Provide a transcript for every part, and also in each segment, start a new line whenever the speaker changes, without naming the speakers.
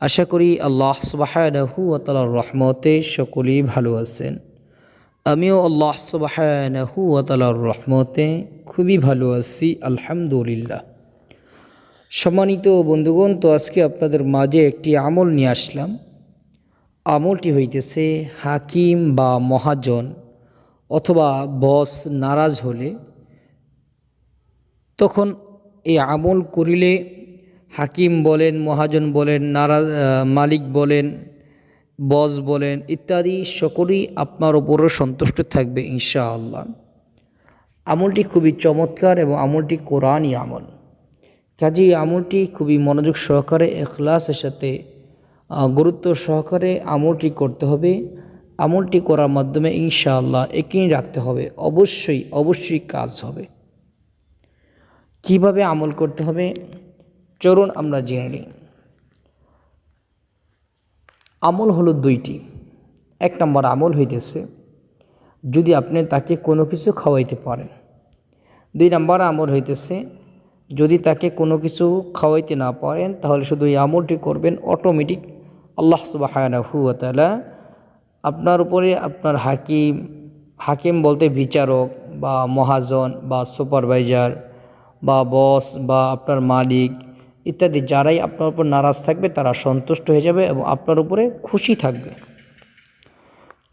আশা করি আল্লাহ সুবহানাহু রহমতে সকলেই ভালো আছেন। আমিও আল্লাহ সুবহানাহু রহমতে খুবই ভালো আছি, আলহামদুলিল্লাহ। সম্মানিত বন্ধুগণ, তো আজকে আপনাদের মাঝে একটি আমল নিয়ে আসলাম। আমলটি হইতেছে হাকিম বা মহাজন অথবা বস নারাজ হলে। তখন এই আমল করিলে হাকিম বলেন, মহাজন বলেন, নারা মালিক বলেন, বস বলেন, ইত্যাদি সকলেই আপনার ওপরও সন্তুষ্ট থাকবে ইনশাআল্লাহ। আমলটি খুবই চমৎকার এবং আমলটি কোরআনই আমল। কাজে আমলটি খুবই মনোযোগ সহকারে, এখলাসের সাথে গুরুত্ব সহকারে আমলটি করতে হবে। আমলটি করার মাধ্যমে ইনশাআল্লাহ একই রাখতে হবে। অবশ্যই অবশ্যই কাজ হবে। কীভাবে আমল করতে হবে? চলুন আমরা জেনে নিই। আমল হলো দুইটি। এক নম্বর আমল হইতেছে, যদি আপনি তাকে কোনো কিছু খাওয়াইতে পারেন। দুই নম্বর আমল হইতেছে, যদি তাকে কোনো কিছু খাওয়াইতে না পারেন, তাহলে শুধু এই আমলটি করবেন অটোমেটিক আল্লাহ সুবাহানাহু তাআলা আপনার উপরে আপনার হাকিম হাকিম বলতে বিচারক বা মহাজন বা সুপারভাইজার বা বস বা আপনার মালিক ইত্যাদি যারাই আপনার উপর নারাজ থাকবে, তারা সন্তুষ্ট হয়ে যাবে এবং আপনার উপরে খুশি থাকবে।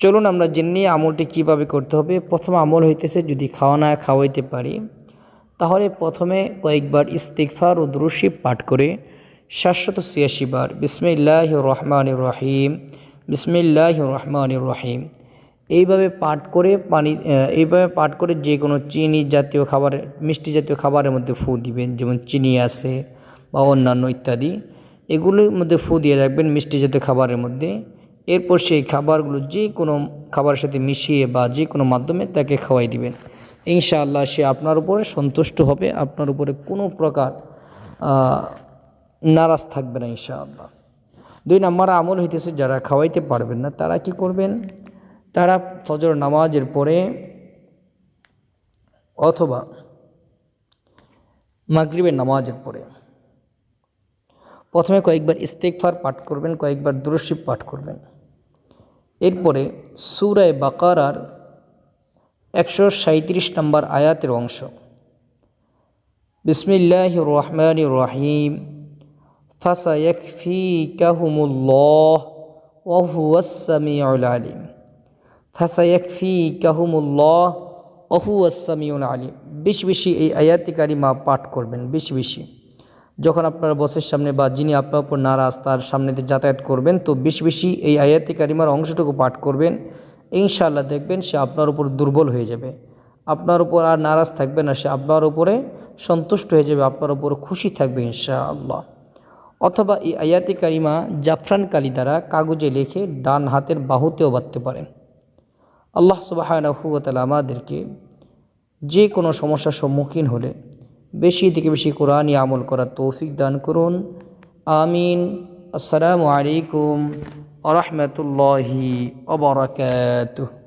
চলুন আমরা জেনে আমলটি কীভাবে করতে হবে। প্রথম আমল হইতেছে, যদি খাওয়া না খাওয়াইতে পারি, তাহলে প্রথমে কয়েকবার ইস্তিকফার ও দ্রুশি পাঠ করে সাতশত ছিয়াশি বার বিসমিল্লাহ রহমান রহিম বিসমিল্লাহ রহমান রহিম। এইভাবে পাঠ করে পানি এইভাবে পাঠ করে যে কোনো চিনি জাতীয় খাবার মিষ্টি জাতীয় খাবারের মধ্যে ফু দিবেন, যেমন চিনি আছে বা অন্যান্য ইত্যাদি, এগুলোর মধ্যে ফু দিয়ে রাখবেন মিষ্টি জাতীয় খাবারের মধ্যে। এরপর সেই খাবারগুলো যে কোনো খাবারের সাথে মিশিয়ে বা যে কোনো মাধ্যমে তাকে খাওয়াই দিবেন। ইনশাআল্লাহ সে আপনার উপরে সন্তুষ্ট হবে, আপনার উপরে কোনো প্রকার নারাজ থাকবে না ইনশাআল্লাহ। দুই নম্বর আমল হইতেছে যারা খাওয়াইতে পারবেন না, তারা কি করবেন? তারা ফজর নামাজের পরে অথবা মাগরিবের নামাজের পরে প্রথমে কয়েকবার ইস্তেকফার পাঠ করবেন, কয়েকবার দুরশিব পাঠ করবেন। এরপরে সুরায় বাকারার একশো সাঁত্রিশ নম্বর আয়াতের অংশ। বিসমিল্লাহ রহমান রহিম। ফাসায়কফিকাহুমুল্লাহ ওহুয়াসামিউল আলিম। ফাসায়কফিকাহুমুল্লাহ ওহুয়াসামিউল আলিম। বেশি বেশি এই আয়াতি কারিমা পাঠ করবেন, বেশি বেশি। যখন আপনার বসের সামনে বা যিনি আপনার উপর নারাজ, তার সামনে দিয়ে যাতায়াত করবেন, তো বেশি বেশি এই আয়াতি কারিমার অংশটুকু পাঠ করবেন। ইনশাআল্লাহ দেখবেন সে আপনার উপর দুর্বল হয়ে যাবে। আপনার উপর আর নারাজ থাকবে না, সে আপনার উপরে সন্তুষ্ট হয়ে যাবে, আপনার উপর খুশি থাকবে ইনশাআল্লাহ। অথবা এই আয়াতি কারিমা জাফরান কালি দ্বারা কাগজে লিখে ডান হাতের বাহুতেও বাঁধতে পারেন। আল্লাহ সুবাহানহুতালা আমাদেরকে যে কোনো সমস্যার সম্মুখীন হলে বেশি থেকে বেশি কোরআন আমল করার তৌফিক দান করুন। আমিন। আসসালামু আলাইকুম আরহামতুল্লাহি রহমতুল্লাহি অবরাকাতুহ